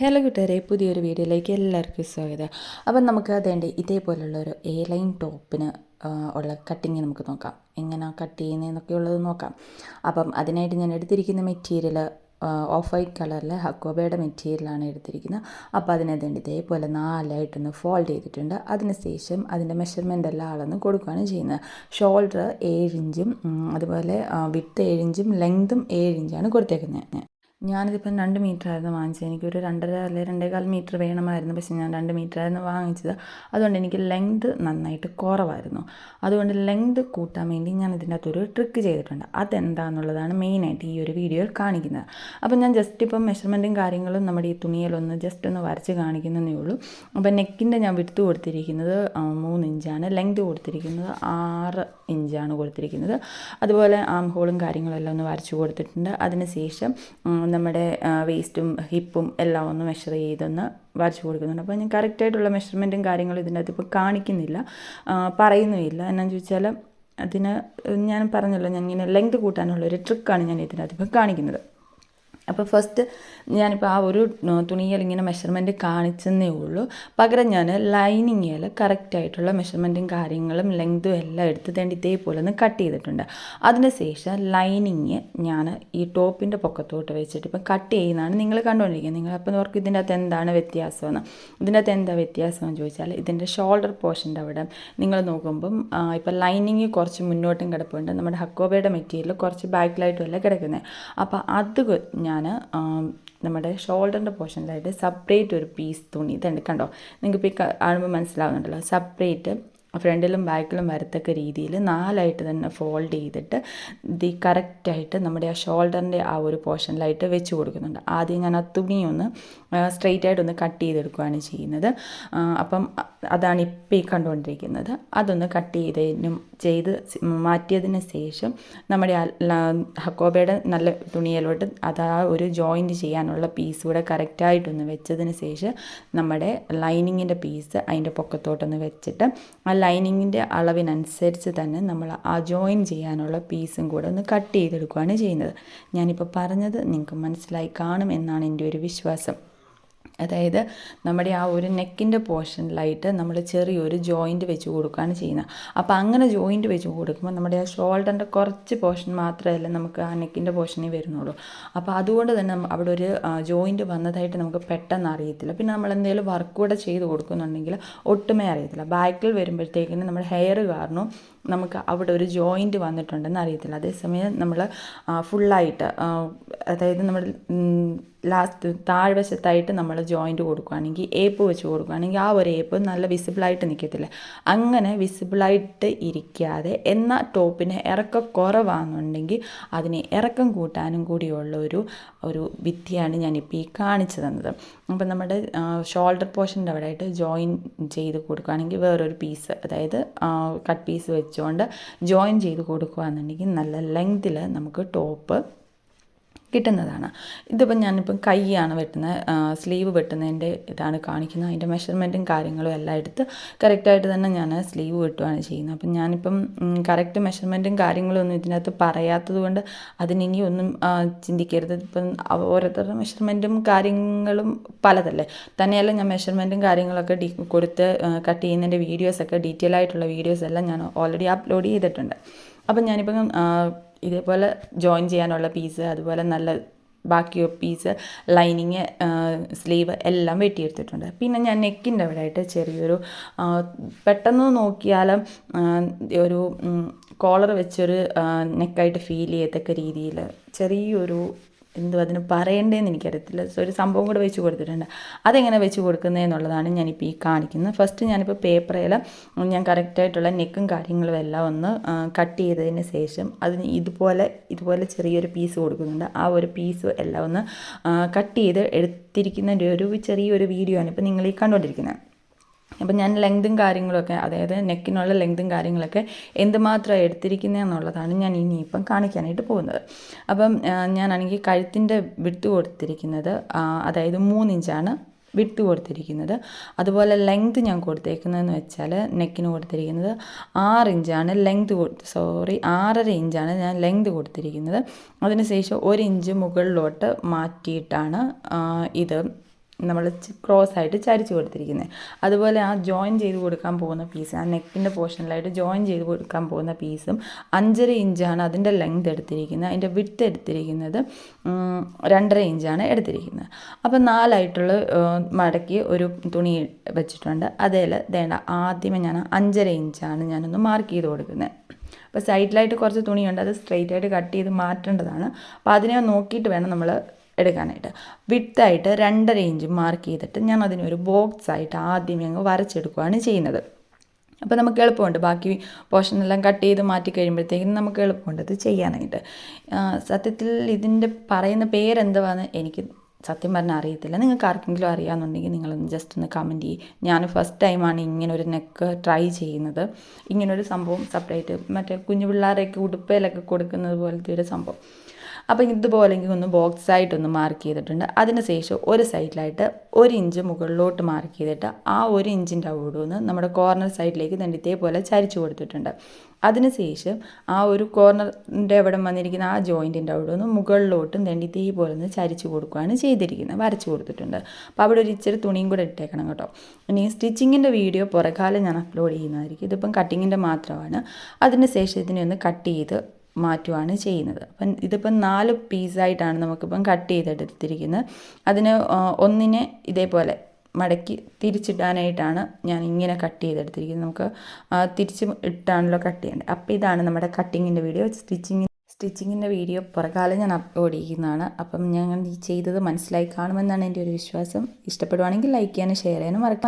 Hello കൂട്ടുകാരെ പുതിയൊരു വീഡിയോയിലേക്ക് എല്ലാവർക്കും സ്വാഗതം. അപ്പം നമുക്ക് അതേണ്ട ഇതേപോലുള്ള ഒരു എ ലൈൻ ടോപ്പിന് ഉള്ള കട്ടിങ് നമുക്ക് നോക്കാം. എങ്ങനെ കട്ട് ചെയ്യുന്നതെന്നൊക്കെ ഉള്ളത് നോക്കാം. അപ്പം അതിനായിട്ട് ഞാൻ എടുത്തിരിക്കുന്ന മെറ്റീരിയൽ ഓഫ് വൈറ്റ് കളറിലെ ഹക്കോബയുടെ മെറ്റീരിയലാണ് എടുത്തിരിക്കുന്നത്. അപ്പോൾ അതിനകത്ത് ഇതേപോലെ നാലായിട്ടൊന്ന് ഫോൾഡ് ചെയ്തിട്ടുണ്ട്. അതിനുശേഷം അതിന്റെ മെഷർമെന്റ് എല്ലാം അളന്ന് കൊടുക്കുകയാണ് ചെയ്യുന്നത്. ഷോൾഡർ ഏഴ് ഇഞ്ചും അതുപോലെ വിത്ത് ഏഴ് ഇഞ്ചും ലെങ്തും ഏഴ് ഇഞ്ചാണ് കൊടുത്തേക്കുന്നത് ഞാനിതിപ്പം രണ്ട് മീറ്റർ ആയിരുന്നു വാങ്ങിച്ചത്. എനിക്കൊരു രണ്ടര അല്ലെങ്കിൽ രണ്ടേകാൽ മീറ്റർ വേണമായിരുന്നു. പക്ഷെ ഞാൻ രണ്ട് മീറ്റർ ആയിരുന്നു വാങ്ങിച്ചത്. അതുകൊണ്ട് എനിക്ക് ലെങ്ത് നന്നായിട്ട് കുറവായിരുന്നു. അതുകൊണ്ട് ലെങ്ത് കൂട്ടാൻ വേണ്ടി ഞാൻ ഇതിന്റെ അകത്തൊരു ട്രിക്ക് ചെയ്തിട്ടുണ്ട് അതെന്താണെന്നുള്ളതാണ് മെയിനായിട്ട് ഈ ഒരു വീഡിയോയിൽ കാണിക്കുന്നത്. അപ്പം ഞാൻ ജസ്റ്റ് ഇപ്പം മെഷർമെന്റും കാര്യങ്ങളും നമ്മുടെ ഈ തുണിയിലൊന്ന് ജസ്റ്റ് ഒന്ന് വരച്ച് കാണിക്കുന്നതേ ഉള്ളൂ. അപ്പം നെക്കിന്റെ ഞാൻ വിടുത്ത് കൊടുത്തിരിക്കുന്നത് മൂന്ന് ഇഞ്ചാണ്. ലെങ്ത് കൊടുത്തിരിക്കുന്നത് ആറ് ഇഞ്ചാണ് കൊടുത്തിരിക്കുന്നത്. അതുപോലെ ആം ഹോളും കാര്യങ്ങളെല്ലാം ഒന്ന് വരച്ച് കൊടുത്തിട്ടുണ്ട്. അതിനുശേഷം നമ്മുടെ വേസ്റ്റും ഹിപ്പും എല്ലാം ഒന്ന് മെഷർ ചെയ്തൊന്ന് വരച്ച് കൊടുക്കുന്നുണ്ട്. അപ്പോൾ ഞാൻ കറക്റ്റായിട്ടുള്ള മെഷർമെന്റും കാര്യങ്ങളും ഇതിന്റെ അകത്ത് ഇപ്പോൾ കാണിക്കുന്നില്ല. പറയുന്നുമില്ല. എന്നാന്ന് ചോദിച്ചാൽ അതിന് ഞാൻ പറഞ്ഞല്ലോ ഞാൻ ഇങ്ങനെ ലെങ്ത് കൂട്ടാനുള്ള ഒരു ട്രിക്കാണ് ഞാൻ ഇതിനകത്ത് ഇപ്പോൾ കാണിക്കുന്നത്. അപ്പോൾ ഫസ്റ്റ് ഞാനിപ്പോൾ ആ ഒരു തുണിയിൽ ഇങ്ങനെ മെഷർമെന്റ് കാണിച്ചെന്നേ ഉള്ളൂ. പകരം ഞാൻ ലൈനിങ്ങിൽ കറക്റ്റായിട്ടുള്ള മെഷർമെന്റും കാര്യങ്ങളും ലെങ്തും എല്ലാം എടുത്ത് തേണ്ടി ഇതേപോലെ ഒന്ന് കട്ട് ചെയ്തിട്ടുണ്ട്. അതിനുശേഷം ലൈനിങ് ഞാൻ ഈ ടോപ്പിന്റെ പൊക്കത്തോട്ട് വെച്ചിട്ട് ഇപ്പം കട്ട് ചെയ്യുന്നതാണ് നിങ്ങൾ കണ്ടുകൊണ്ടിരിക്കുന്നത് നിങ്ങൾ അപ്പം ഓർക്ക് ഇതിന്റെ അകത്ത് എന്താണ് വ്യത്യാസമെന്ന്. ഇതിന്റെ അകത്ത് എന്താ വ്യത്യാസമെന്ന് ചോദിച്ചാൽ ഇതിന്റെ ഷോൾഡർ പോർഷന്റെ അവിടെ നിങ്ങൾ നോക്കുമ്പം ഇപ്പം ലൈനിങ് കുറച്ച് മുന്നോട്ടും കിടപ്പുണ്ട്. നമ്മുടെ ഹക്കോബയുടെ മെറ്റീരിയൽ കുറച്ച് ബാക്കിലായിട്ടും അല്ല കിടക്കുന്നത് അപ്പോൾ അത് ഞാൻ നമ്മുടെ ഷോൾഡറിന്റെ പോർഷനിലായിട്ട് സെപ്പറേറ്റ് ഒരു പീസ് തുണി. ഇതുണ്ട് കണ്ടോ? നിങ്ങൾക്ക് ഇപ്പോൾ കാണുമ്പോൾ മനസ്സിലാവുന്നുണ്ടല്ലോ. സെപ്പറേറ്റ് ഫ്രണ്ടിലും ബാക്കിലും വരത്തക്ക രീതിയിൽ നാലായിട്ട് തന്നെ ഫോൾഡ് ചെയ്തിട്ട് ദി കറക്റ്റായിട്ട് നമ്മുടെ ആ ഷോൾഡറിന്റെ ആ ഒരു പോർഷനിലായിട്ട് വെച്ച് കൊടുക്കുന്നുണ്ട്. ആദ്യം ഞാൻ ആ തുണി ഒന്ന് സ്ട്രെയിറ്റ് ആയിട്ടൊന്ന് കട്ട് ചെയ്തെടുക്കുകയാണ് ചെയ്യുന്നത്. അപ്പം അതാണ് ഇപ്പോൾ ഈ കണ്ടുകൊണ്ടിരിക്കുന്നത്. അതൊന്ന് കട്ട് ചെയ്തതിനും ചെയ്ത് മാറ്റിയതിന് ശേഷം നമ്മുടെ ഹക്കോബയുടെ നല്ല തുണിയിലോട്ട് അത് ആ ഒരു ജോയിന്റ് ചെയ്യാനുള്ള പീസ് കൂടെ കറക്റ്റായിട്ടൊന്ന് വെച്ചതിന് ശേഷം നമ്മുടെ ലൈനിങ്ങിന്റെ പീസ് അതിന്റെ പൊക്കത്തോട്ടൊന്ന് വെച്ചിട്ട് ആ ലൈനിങ്ങിന്റെ അളവിനനുസരിച്ച് തന്നെ നമ്മൾ ആ ജോയിൻ ചെയ്യാനുള്ള പീസും കൂടെ ഒന്ന് കട്ട് ചെയ്തെടുക്കുകയാണ് ചെയ്യുന്നത്. ഞാനിപ്പോൾ പറഞ്ഞത് നിങ്ങൾക്ക് മനസ്സിലായി കാണും എന്നാണ് എന്റെ ഒരു വിശ്വാസം. അതായത് നമ്മുടെ ആ ഒരു നെക്കിന്റെ പോർഷനിലായിട്ട് നമ്മൾ ചെറിയൊരു ജോയിന്റ് വെച്ച് കൊടുക്കുകയാണ് ചെയ്യുന്നത്. അപ്പോൾ അങ്ങനെ ജോയിന്റ് വെച്ച് കൊടുക്കുമ്പോൾ നമ്മുടെ ആ ഷോൾഡറിന്റെ കുറച്ച് പോർഷൻ മാത്രമല്ല നമുക്ക് ആ നെക്കിന്റെ പോർഷനേ വരുന്നുള്ളൂ. അപ്പോൾ അതുകൊണ്ട് തന്നെ അവിടെ ഒരു ജോയിന്റ് വന്നതായിട്ട് നമുക്ക് പെട്ടെന്ന് അറിയത്തില്ല. പിന്നെ നമ്മൾ എന്തെങ്കിലും വർക്ക് കൂടെ ചെയ്ത് കൊടുക്കുന്നുണ്ടെങ്കിൽ ഒട്ടുമേ അറിയത്തില്ല. ബാക്കിൽ വരുമ്പോഴത്തേക്കിന് നമ്മുടെ ഹെയർ കാരണം നമുക്ക് അവിടെ ഒരു ജോയിന്റ് വന്നിട്ടുണ്ടെന്ന് അറിയത്തില്ല. അതേസമയം നമ്മൾ ഫുള്ളായിട്ട് അതായത് നമ്മൾ ലാസ്റ്റ് താഴ്വശത്തായിട്ട് നമ്മൾ ജോയിന്റ് കൊടുക്കുകയാണെങ്കിൽ ഏപ്പ് വെച്ച് കൊടുക്കുകയാണെങ്കിൽ ആ ഒരു ഏപ്പ് നല്ല വിസിബിളായിട്ട് നിൽക്കത്തില്ല അങ്ങനെ വിസിബിളായിട്ട് ഇരിക്കാതെ എന്നാൽ ടോപ്പിന് ഇറക്കം കുറവാണെന്നുണ്ടെങ്കിൽ അതിനെ ഇറക്കം കൂട്ടാനും കൂടിയുള്ള ഒരു ഒരു വിദ്യയാണ് ഞാനിപ്പോൾ ഈ കാണിച്ചു തന്നത്. അപ്പം നമ്മുടെ ഷോൾഡർ പോർഷന്റെ അവിടെ ആയിട്ട് ജോയിൻ ചെയ്ത് കൊടുക്കുകയാണെങ്കിൽ വേറൊരു പീസ് അതായത് കട്ട് പീസ് വെച്ചുകൊണ്ട് ജോയിൻ ചെയ്ത് കൊടുക്കുകയാണെന്നുണ്ടെങ്കിൽ നല്ല ലെങ്തിൽ നമുക്ക് ടോപ്പ് കിട്ടുന്നതാണ്. ഇതിപ്പം ഞാനിപ്പം കൈയാണ് വെട്ടുന്നത്. സ്ലീവ് വെട്ടുന്നതിന്റെ ഇതാണ് കാണിക്കുന്നത്. അതിന്റെ മെഷർമെന്റും കാര്യങ്ങളും എല്ലാം എടുത്ത് കറക്റ്റായിട്ട് തന്നെ ഞാൻ സ്ലീവ് വെട്ടുകയാണ് ചെയ്യുന്നത്. അപ്പം ഞാനിപ്പം കറക്റ്റ് മെഷർമെന്റും കാര്യങ്ങളും ഒന്നും ഇതിനകത്ത് പറയാത്തത് കൊണ്ട് അതിനി ഒന്നും ചിന്തിക്കരുത്. ഇപ്പം ഓരോരുത്തരുടെ മെഷർമെന്റും കാര്യങ്ങളും പലതല്ലേ? തന്നെയല്ല ഞാൻ മെഷർമെന്റും കാര്യങ്ങളൊക്കെ ഡി കൊടുത്ത് കട്ട് ചെയ്യുന്നതിന്റെ വീഡിയോസൊക്കെ ഡീറ്റെയിൽ ആയിട്ടുള്ള വീഡിയോസ് എല്ലാം ഞാൻ ഓൾറെഡി അപ്ലോഡ് ചെയ്തിട്ടുണ്ട്. അപ്പം ഞാനിപ്പം ഇതേപോലെ ജോയിൻ ചെയ്യാനുള്ള പീസ് അതുപോലെ നല്ല ബാക്കി പീസ് ലൈനിങ് സ്ലീവ് എല്ലാം വെട്ടിയെടുത്തിട്ടുണ്ട്. പിന്നെ ഞാൻ നെക്കിന്റെ അവിടെ ആയിട്ട് ചെറിയൊരു പെട്ടെന്ന് നോക്കിയാലും ഒരു കോളർ വെച്ചൊരു നെക്കായിട്ട് ഫീൽ ചെയ്യത്തക്ക രീതിയിൽ ചെറിയൊരു എന്തോ അതിന് പറയണ്ടേന്ന് എനിക്കറിയത്തില്ല. സോ ഒരു സംഭവം കൂടെ വെച്ച് കൊടുത്തിട്ടുണ്ട്. അതെങ്ങനെ വെച്ച് കൊടുക്കുന്നതെന്നുള്ളതാണ് ഞാനിപ്പോൾ ഈ കാണിക്കുന്നത്. ഫസ്റ്റ് ഞാനിപ്പോൾ പേപ്പറിൽ ഞാൻ കറക്റ്റായിട്ടുള്ള നെക്കും കാര്യങ്ങളും എല്ലാം ഒന്ന് കട്ട് ചെയ്തതിന് ശേഷം അതിന് ഇതുപോലെ ഇതുപോലെ ചെറിയൊരു പീസ് കൊടുക്കുന്നുണ്ട്. ആ ഒരു പീസ് എല്ലാം ഒന്ന് കട്ട് ചെയ്ത് എടുത്തിരിക്കുന്നതിന്റെ ഒരു ചെറിയൊരു വീഡിയോ ആണ് ഇപ്പോൾ നിങ്ങൾ ഈ കണ്ടുകൊണ്ടിരിക്കുന്നത് അപ്പം ഞാൻ ലെങ്തും കാര്യങ്ങളൊക്കെ അതായത് നെക്കിനുള്ള ലെങ്തും കാര്യങ്ങളൊക്കെ എന്തുമാത്രം എടുത്തിരിക്കുന്നതെന്നുള്ളതാണ് ഞാൻ ഇനിയിപ്പം കാണിക്കാനായിട്ട് പോകുന്നത്. അപ്പം ഞാനാണെങ്കിൽ കഴുത്തിന്റെ വിട്ട് കൊടുത്തിരിക്കുന്നത് അതായത് മൂന്നിഞ്ചാണ് വിട്ട് കൊടുത്തിരിക്കുന്നത്. അതുപോലെ ലെങ്ത് ഞാൻ കൊടുത്തേക്കുന്നതെന്ന് വെച്ചാൽ നെക്കിന് കൊടുത്തിരിക്കുന്നത് ആറ് ഇഞ്ചാണ് ലെങ്ത് സോറി ആറര ഇഞ്ചാണ് ഞാൻ ലെങ്ത് കൊടുത്തിരിക്കുന്നത്. അതിനുശേഷം ഒരു ഇഞ്ച് മുകളിലോട്ട് മാറ്റിയിട്ടാണ് ഇത് നമ്മൾ ക്രോസ് ആയിട്ട് ചരിച്ച് കൊടുത്തിരിക്കുന്നത് അതുപോലെ ആ ജോയിൻ ചെയ്ത് കൊടുക്കാൻ പോകുന്ന പീസ് ആ നെക്കിന്റെ പോർഷനിലായിട്ട് ജോയിൻ ചെയ്ത് കൊടുക്കാൻ പോകുന്ന പീസും അഞ്ചര ഇഞ്ചാണ് അതിന്റെ ലെങ്ത് എടുത്തിരിക്കുന്നത് അതിന്റെ വിട്ട് എടുത്തിരിക്കുന്നത് രണ്ടര ഇഞ്ചാണ് എടുത്തിരിക്കുന്നത് അപ്പം നാലായിട്ടുള്ള മടക്കി ഒരു തുണി വെച്ചിട്ടുണ്ട്. അതിൽ വേണ്ട ആദ്യമേ ഞാൻ അഞ്ചര ഇഞ്ചാണ് ഞാനൊന്ന് മാർക്ക് ചെയ്ത് കൊടുക്കുന്നത് അപ്പോൾ സൈഡിലായിട്ട് കുറച്ച് തുണിയുണ്ട്. അത് സ്ട്രെയിറ്റ് ആയിട്ട് കട്ട് ചെയ്ത് മാറ്റേണ്ടതാണ്. അപ്പോൾ അതിനെ നോക്കിയിട്ട് വേണം നമ്മൾ എടുക്കാനായിട്ട്. വിട്ടായിട്ട് രണ്ടര ഇഞ്ച് മാർക്ക് ചെയ്തിട്ട് ഞാൻ അതിനൊരു ബോക്സ് ആയിട്ട് ആദ്യമേ അങ്ങ് വരച്ചെടുക്കുകയാണ് ചെയ്യുന്നത്. അപ്പോൾ നമുക്ക് എളുപ്പമുണ്ട്. ബാക്കി പോർഷനെല്ലാം കട്ട് ചെയ്ത് മാറ്റി കഴിയുമ്പോഴത്തേക്കും നമുക്ക് എളുപ്പമുണ്ട് ഇത് ചെയ്യാനായിട്ട്. സത്യത്തിൽ ഇതിന്റെ പറയുന്ന പേരെന്തുവാന്ന് എനിക്ക് സത്യം പറഞ്ഞാൽ അറിയത്തില്ല. നിങ്ങൾക്ക് ആർക്കെങ്കിലും അറിയാമെന്നുണ്ടെങ്കിൽ നിങ്ങളൊന്ന് ജസ്റ്റ് ഒന്ന് കമന്റ് ചെയ്യും. ഞാൻ ഫസ്റ്റ് ടൈമാണ് ഇങ്ങനെ ഒരു നെക്ക് ട്രൈ ചെയ്യുന്നത്. ഇങ്ങനൊരു സംഭവം സെപ്പറേറ്റ് മറ്റേ കുഞ്ഞു പിള്ളേരെയൊക്കെ ഉടുപ്പയിലൊക്കെ കൊടുക്കുന്നത് പോലത്തെ ഒരു സംഭവം. അപ്പോൾ ഇതുപോലെ ഒന്ന് ബോക്സ് ആയിട്ടൊന്ന് മാർക്ക് ചെയ്തിട്ടുണ്ട്. അതിന് ശേഷം ഒരു സൈഡിലായിട്ട് ഒരു ഇഞ്ച് മുകളിലോട്ട് മാർക്ക് ചെയ്തിട്ട് ആ ഒരു ഇഞ്ചിന്റെ അവിടെ നിന്ന് നമ്മുടെ കോർണർ സൈഡിലേക്ക് തന്നെ ഇതേപോലെ ചരിച്ചു കൊടുത്തിട്ടുണ്ട്. അതിന് ശേഷം ആ ഒരു കോർണറിന്റെ എവിടെ വന്നിരിക്കുന്ന ആ ജോയിന്റിന്റെ അവിടെ നിന്ന് മുകളിലോട്ടും തന്നെ ഇതേപോലെ ഒന്ന് ചരിച്ചു കൊടുക്കുകയാണ് ചെയ്തിരിക്കുന്നത്. വരച്ചു കൊടുത്തിട്ടുണ്ട്. അപ്പോൾ അവിടെ ഒരു ഇച്ചിരി തുണിയും കൂടെ ഇട്ടേക്കണം കേട്ടോ. ഇനി സ്റ്റിച്ചിങ്ങിന്റെ വീഡിയോ പുറകാലം ഞാൻ അപ്ലോഡ് ചെയ്യുന്നതായിരിക്കും. ഇതിപ്പം കട്ടിങ്ങിന്റെ മാത്രമാണ്. അതിന് ശേഷം ഇതിനെ ഒന്ന് കട്ട് ചെയ്ത് മാറ്റുവാണ് ചെയ്യുന്നത്. അപ്പം ഇതിപ്പം നാല് പീസായിട്ടാണ് നമുക്കിപ്പം കട്ട് ചെയ്തെടുത്തിരിക്കുന്നത്. അതിന് ഒന്നിനെ ഇതേപോലെ മടക്കി തിരിച്ചിടാനായിട്ടാണ് ഞാൻ ഇങ്ങനെ കട്ട് ചെയ്തെടുത്തിരിക്കുന്നത്. നമുക്ക് തിരിച്ച് ഇട്ടാണല്ലോ കട്ട് ചെയ്യേണ്ടത്. അപ്പോൾ ഇതാണ് നമ്മുടെ കട്ടിങ്ങിന്റെ വീഡിയോ. സ്റ്റിച്ചിങ് സ്റ്റിച്ചിങ്ങിന്റെ വീഡിയോ പുറകാലം ഞാൻ അപ്ലോഡ് ചെയ്യുന്നതാണ് അപ്പം ഞാൻ ചെയ്തത് മനസ്സിലായി കാണുമെന്നാണ് എന്റെ ഒരു വിശ്വാസം. ഇഷ്ടപ്പെടുവാണെങ്കിൽ ലൈക്ക് ചെയ്യാനും ഷെയർ ചെയ്യാനും മറക്കാം